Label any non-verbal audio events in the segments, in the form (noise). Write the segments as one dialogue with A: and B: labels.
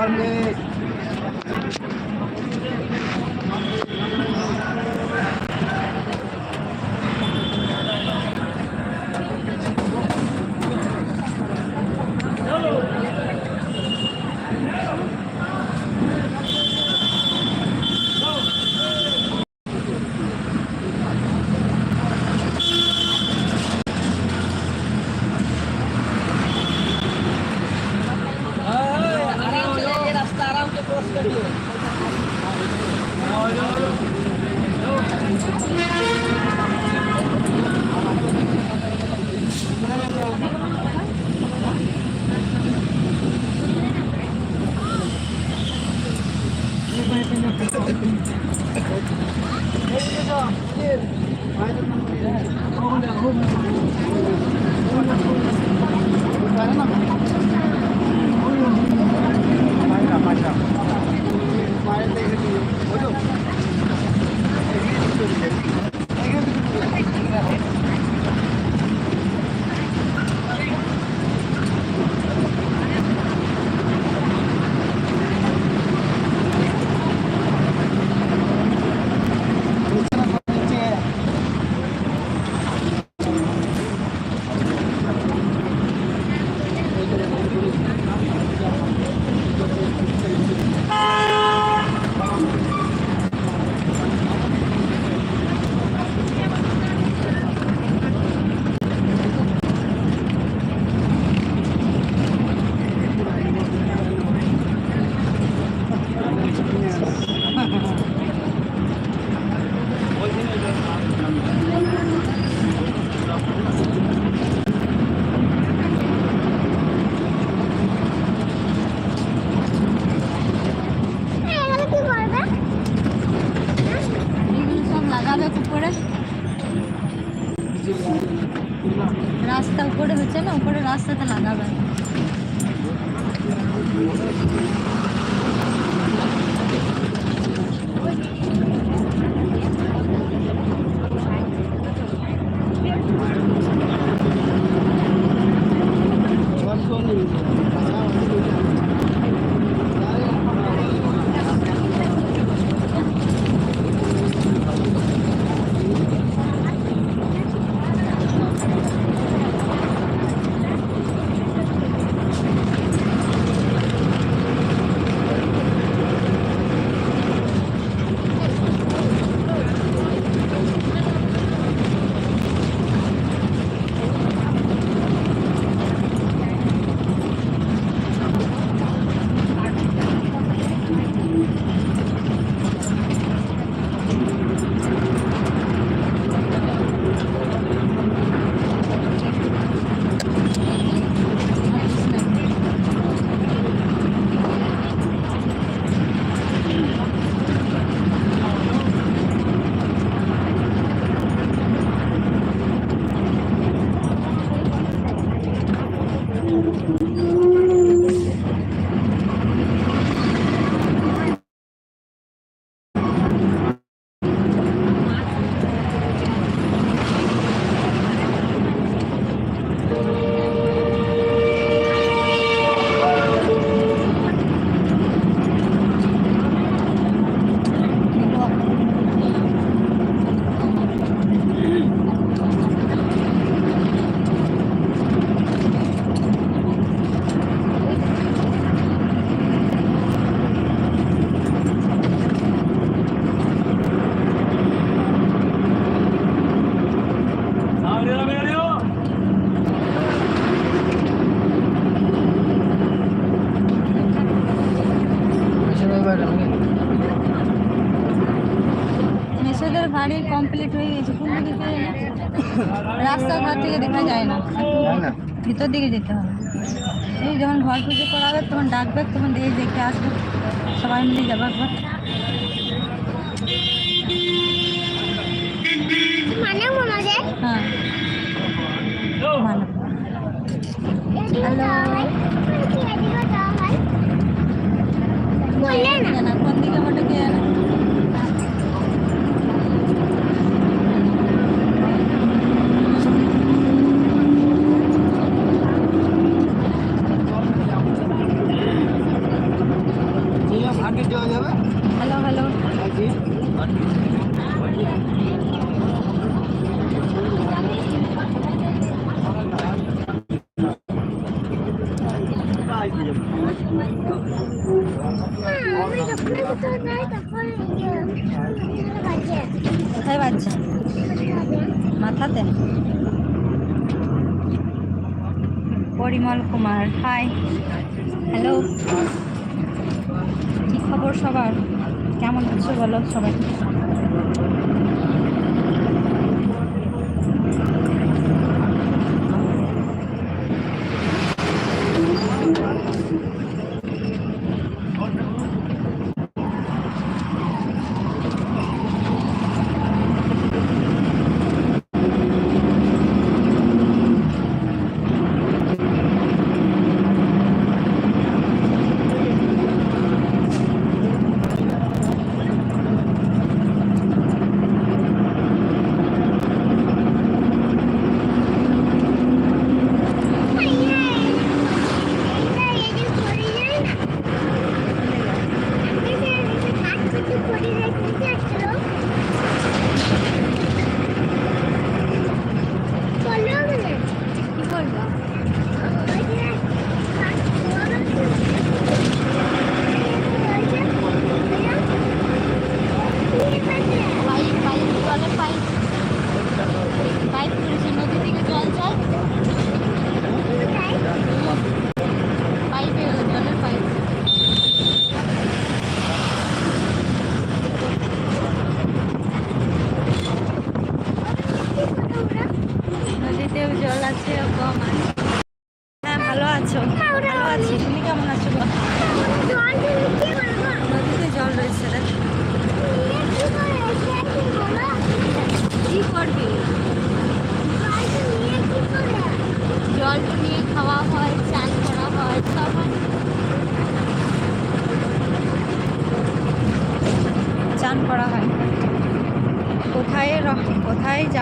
A: tardes. দিকে যেতে হবে এই যখন ঘর পুজো করাবে তখন ডাকবে তখন দেখে দেখে আসবে সবাই মিলে যাবে একবার
B: মানে মনে যায়
A: হ্যাঁ ভালো হ্যালো হ্যালো হ্যালো কোথায় বাচ্চা মাথাতে। পরিমল কুমার হাই হ্যালো খবর সবার কেমন হচ্ছে বলো সবাই?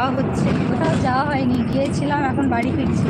A: যাওয়া হচ্ছে। কোথাও যাওয়া হয়নি গিয়েছিলাম এখন বাড়ি ফিরছি।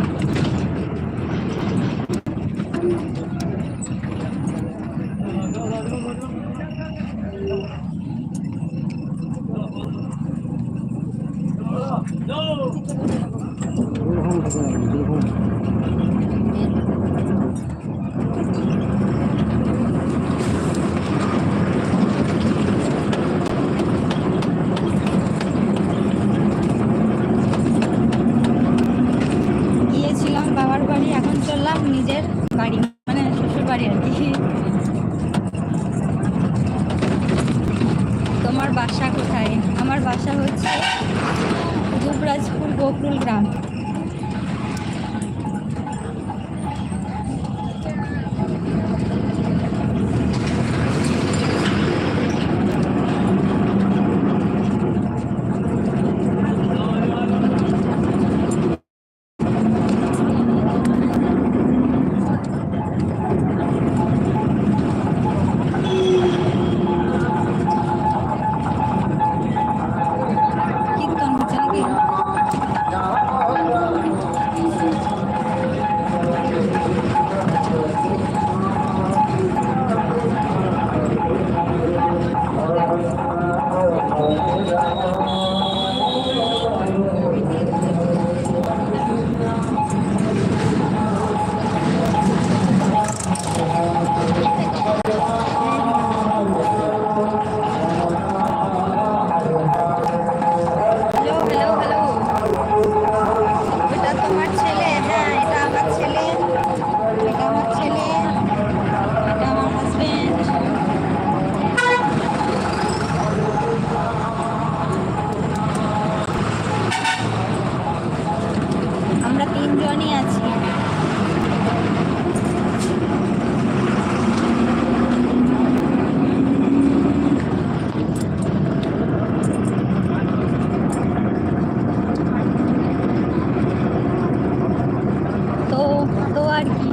A: আর কি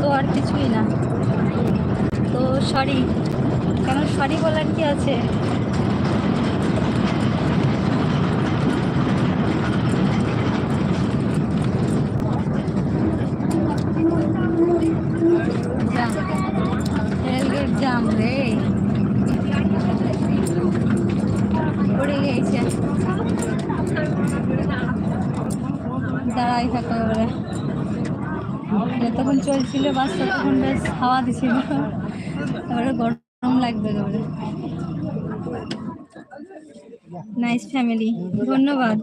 A: তো আর কিছুই না। তো সরি কেন সরি বলার কি আছে? চলছিল বাস, ততক্ষণ বেশ হাওয়া দিছিল। এবারে গরম লাগবে এবারে নাইস ফ্যামিলি ধন্যবাদ।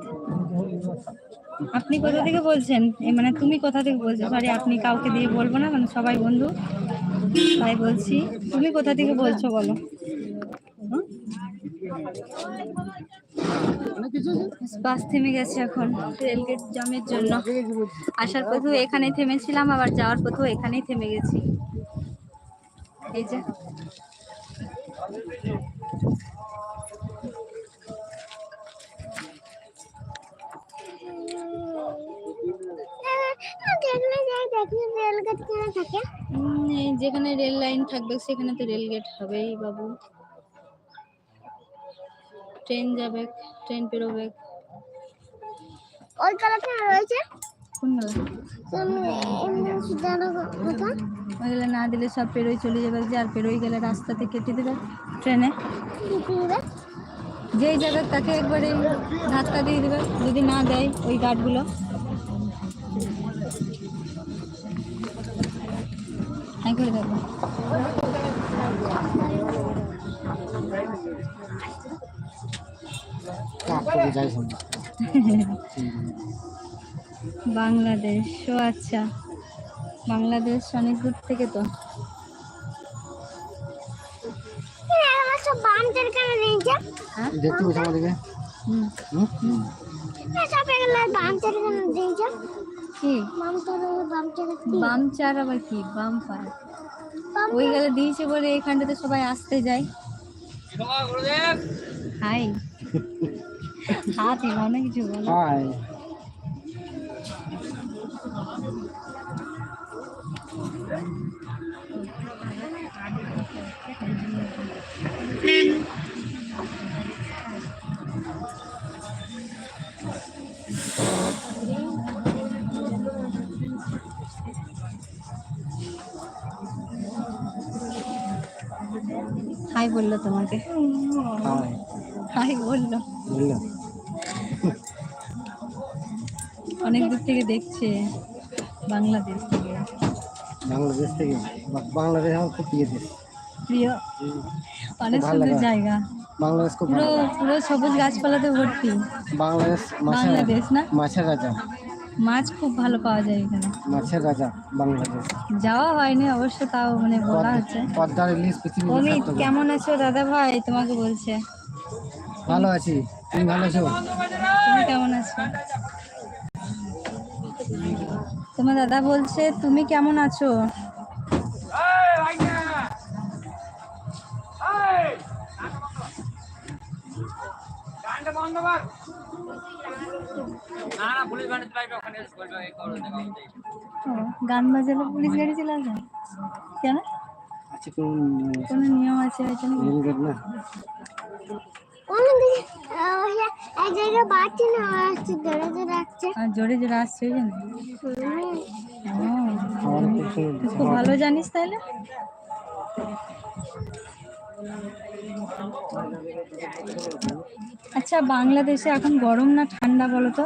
A: আপনি কোথা থেকে বলছেন? মানে তুমি কোথা থেকে বলছো? সরি আপনি কাউকে দিয়ে বলব না মানে সবাই বন্ধু, তাই বলছি। তুমি কোথা থেকে বলছো বলো? বাস থেমে গেছে এখন, রেলগেট জামের জন্য। আসার পথেও এখানেই থেমেছিলাম, আবার যাওয়ার পথেও এখানেই থেমে গেছি। এই যে। যেখানে রেল লাইন থাকবে, সেখানে তো রেলগেট হবেই বাবু। ট্রেন যাবে ট্রেন পেরোবে।
B: ওই কালারটা রয়েছে?
A: ওইগুলো না দিলে সব পেরোই চলে যাবে যে আর পেরোই গেলে রাস্তাতে কেটে দেবে ট্রেনে। যেই যাবে তাকে একবারে ধাক্কা দিয়ে দেবে যদি না দেয় ওই গার্ডগুলো। হ্যাঁ করে দেবো (laughs) বাংলাদেশ ও আচ্ছা। বাংলাদেশ অনেক দূর থেকে তো।
B: আমার সব বামদের কেন দিয়েছে
A: হ্যাঁ?
C: দেখতে আমাদেরকে
A: বাম চার আবার কি? বাম ওই গেলে দিয়েছে বলে এখানটাতে সবাই আসতে যায়। হাই। হাত এলাও কিছু বলো?
C: হাই
A: হাই বলল তোমাকে।
C: হাই
A: বলল। অনেক দূর থেকে দেখছে বাংলাদেশ থেকে।
C: বাংলাদেশ থেকে। বাংলাদেশ আমার খুব প্রিয় দেশ।
A: প্রিয়? অনেক সুন্দর জায়গা।
C: বাংলাদেশ খুব
A: পুরো পুরো সবুজ গাছপালাতে ভর্তি।
C: বাংলাদেশ
A: বাংলাদেশ না?
C: মাছের রাজা।
A: মাছ খুব ভালো পাওয়া যায় এখানে।
C: মাছের রাজা বাংলাদেশ।
A: যাওয়া হয়নি অবশ্য তাও মানে বলা হচ্ছে
C: পদ্মার ইলিশ পৃথিবীর
A: অমিত কেমন আছো দাদা ভাই? তোমাকে বলছে।
C: ভালো আছি। তুমি ভালো আছো?
A: তুমি কেমন আছো? তোমার দাদা বলছে তুমি কেমন আছো? ও, গান বাজালে পুলিশ গাড়ি চলে আসে কেন
C: কোন
A: কোনো নিয়ম আছে?
C: না
B: এক জায়গায় বাড়ছে না আসছে ধরে ধরে রাখছে
A: আর জোরে জোরে আসছে ওই জন্য?
C: খুব
A: ভালো জানিস তাহলে? আচ্ছা বাংলাদেশে এখন গরম না ঠান্ডা বলো তো?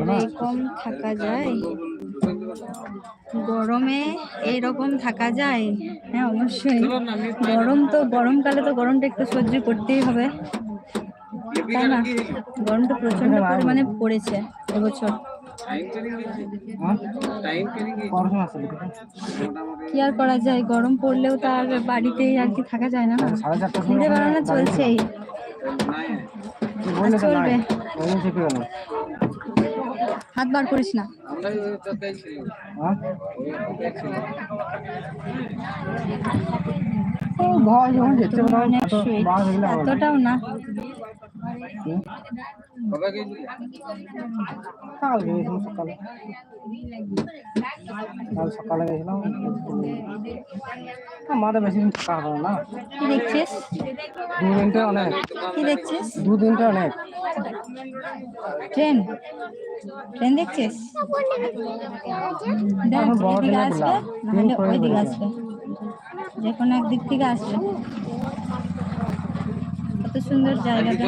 C: না
A: এরকম থাকা যায়। গরমে এইরকম থাকা যায়। হ্যাঁ অবশ্যই। গরম তো গরমকালে তো গরমটা একটু সহ্য করতেই হবে। তাই না? গরমটা প্রচণ্ড পরিমাণে পড়েছে এবছর। কি আর করা যায়? গরম পড়লেও তার বাড়িতেই আর কি থাকা যায় না। না চলছেই। হাত বার করিস না। এতটাও না।
C: হুম? কালকে গেছিলাম সকালে। কাল সকালে গেছিলাম আমাদের বেশি দিন থাকা হবে না।
A: কি দেখছিস?
C: দু দিনটা অনেক।
A: কি দেখছিস?
C: দু দিনটা অনেক।
A: ট্রেন? ট্রেন দেখছিস? ওই দিকে আসবে। যে কোনো একদিক থেকে আসবে। সুন্দর জায়গাটা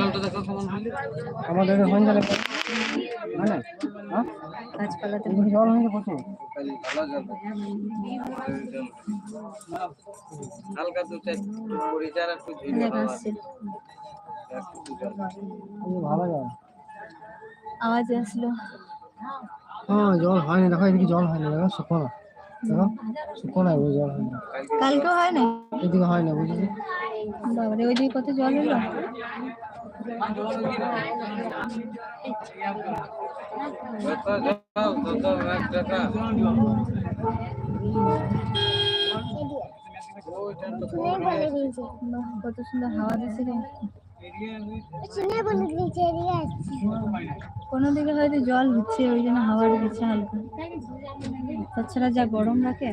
C: আমাদের হয়ে মানে? হ্যাঁ?
A: গাছপালাতে
C: জল হয়ে গেছে প্রচুর।
D: হালকা দু চার কুড়ি একটু
C: ভালো জল।
A: আওয়াজ আসলো।
C: হ্যাঁ জল হয়নি। দেখো এদিকে জল হয়নি। দেখো শুকনো। দেখো শুকনো জল হয়নি।
A: কালকেও হয় না
C: এদিকে হয় না বুঝেছি
A: বাবারে, ওই দিকে কত জল হলো? কত সুন্দর হাওয়া দিচ্ছে রে। কোনো দিকে হয়তো জল হচ্ছে, ওই জন্য হাওয়া দিচ্ছে হালকা। তাছাড়া যা গরম রাখে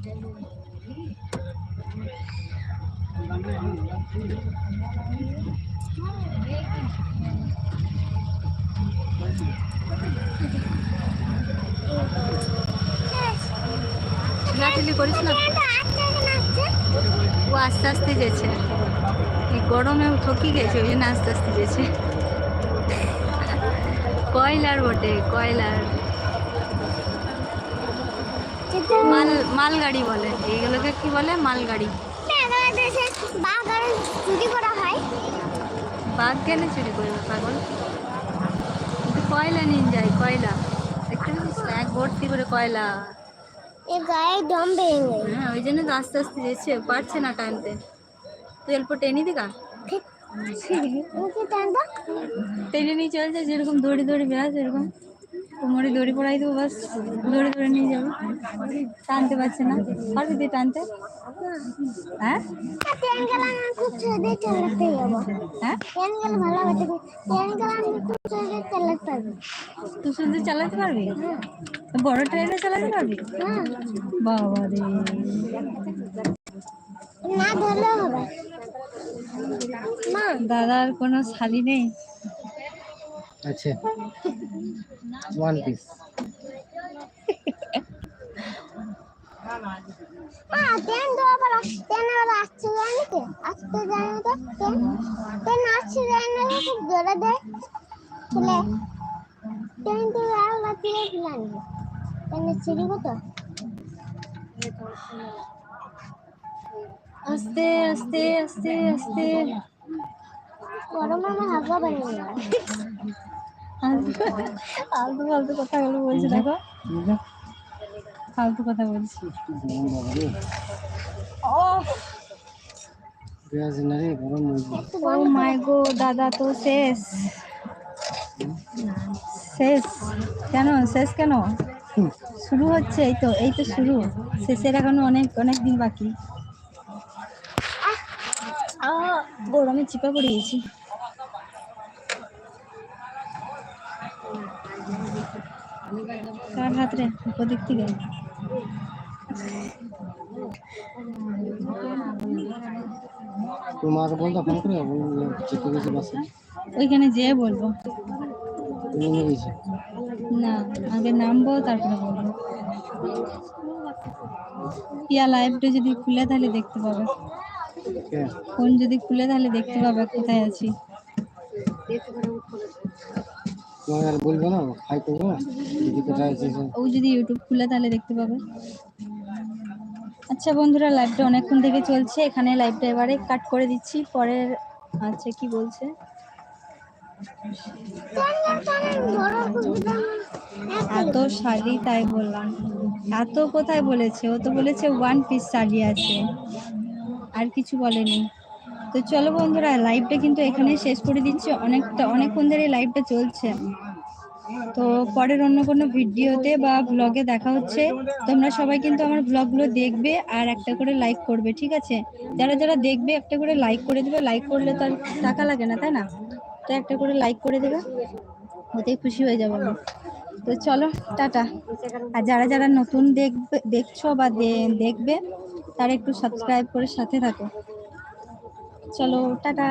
A: চিলাচিলি করিস না? ও আস্তে আস্তে যেছে এই গরমে ঠকি গেছে, ওই জন্য আস্তে আস্তে যেছে কয়লার বটে, কয়লার। মাল মালগাড়ি বলে। এইগুলোকে কি বলে? মালগাড়ি।
B: চুরি করা হয়।
A: বাঘ কেন চুরি করবে পাগল? কয়লা নিয়ে যায় কয়লা। দেখতে এক ভর্তি করে কয়লা।
B: গায়ে দম ভেঙে
A: হ্যাঁ ওই জন্য তো আস্তে আস্তে যেছে পারছে না টানতে। তুই অল্প টেনি দিকা
B: ওকে
A: টেনে নিয়ে চলছে যেরকম দড়ি দড়ি বেড়াচ্ছে এরকম কোমরে দড়ি পড়াই দেবো বাস দড়ি দড়ি নিয়ে যাব। টানতে পারছে না। পারবি তুই টানতে? হ্যাঁ? হ্যাঁ? তুই চালাতে পারবি? বড় ট্রেনে চালাতে পারবি? বাবা রে।
B: না ধরলেও হবে।
A: দাদার কোনো শালি নেই।
C: আচ্ছা। ওয়ান পিস
B: মা ট্রেন তো আবার ট্রেন আবার আসছে জানি তো। আসতে জানি তো ট্রেন ট্রেন আসছে জানি না খুব জোরে দেয়। খুলে তো আর কত
A: আস্তে আস্তে আস্তে আস্তে। আলতু ফালতু কথাগুলো বলছে, দেখো। ফালতু কথা বলছি। ও মাই গো দাদা তো শেষ। শেষ। কেন? শেষ কেন? শুরু হচ্ছে, এই তো এই তো শুরু। শেষের এখনও অনেক অনেক দিন বাকি। গরমে চিপা পড়ে গেছি কার হাত রে ওদিক থেকে।
C: তোর মাকে বলতো ফোন করে চেপে গেছে বাসে।
A: ওইখানে যেয়ে বলব।
C: গেছি?
A: না আগে নামবো তারপরে বলব। ইয়া লাইভটা যদি খুলে তাহলে দেখতে পাবে। ফোন যদি খুলে তাহলে দেখতে পাবে কোথায় আছি।
C: আর না করব না? দিদি কোথায় আছে
A: ও যদি ইউটিউব খুলে তাহলে দেখতে পাবে। আচ্ছা বন্ধুরা লাইভটা অনেকক্ষণ থেকে চলছে। এখানে লাইভটা এবারে কাট করে দিচ্ছি। পরের আচ্ছা কি বলছে? এত শাড়ি তাই বললাম। এত কোথায় বলেছে? ও তো বলেছে ওয়ান পিস শাড়ি আছে। আর কিছু বলেনি। তো চলো বন্ধুরা লাইভটা কিন্তু এখানেই শেষ করে দিচ্ছি। অনেকটা অনেকক্ষণ ধরে লাইভটা চলছে। তো পরের অন্য কোনো ভিডিওতে বা ব্লগে দেখা হচ্ছে। তোমরা সবাই কিন্তু আমার ব্লগগুলো দেখবে আর একটা করে লাইক করবে, ঠিক আছে? যারা যারা দেখবে, একটা করে লাইক করে দেবে। লাইক করলে তো টাকা লাগে না, তাই না? তো একটা করে লাইক করে দেবে। ওতেই খুশি হয়ে যাব আমি তো চলো, টাটা। আর যারা যারা নতুন দেখবে দেখছ বা দেখবে, তারা একটু সাবস্ক্রাইব করে সাথে থাকো। চলো টাটা।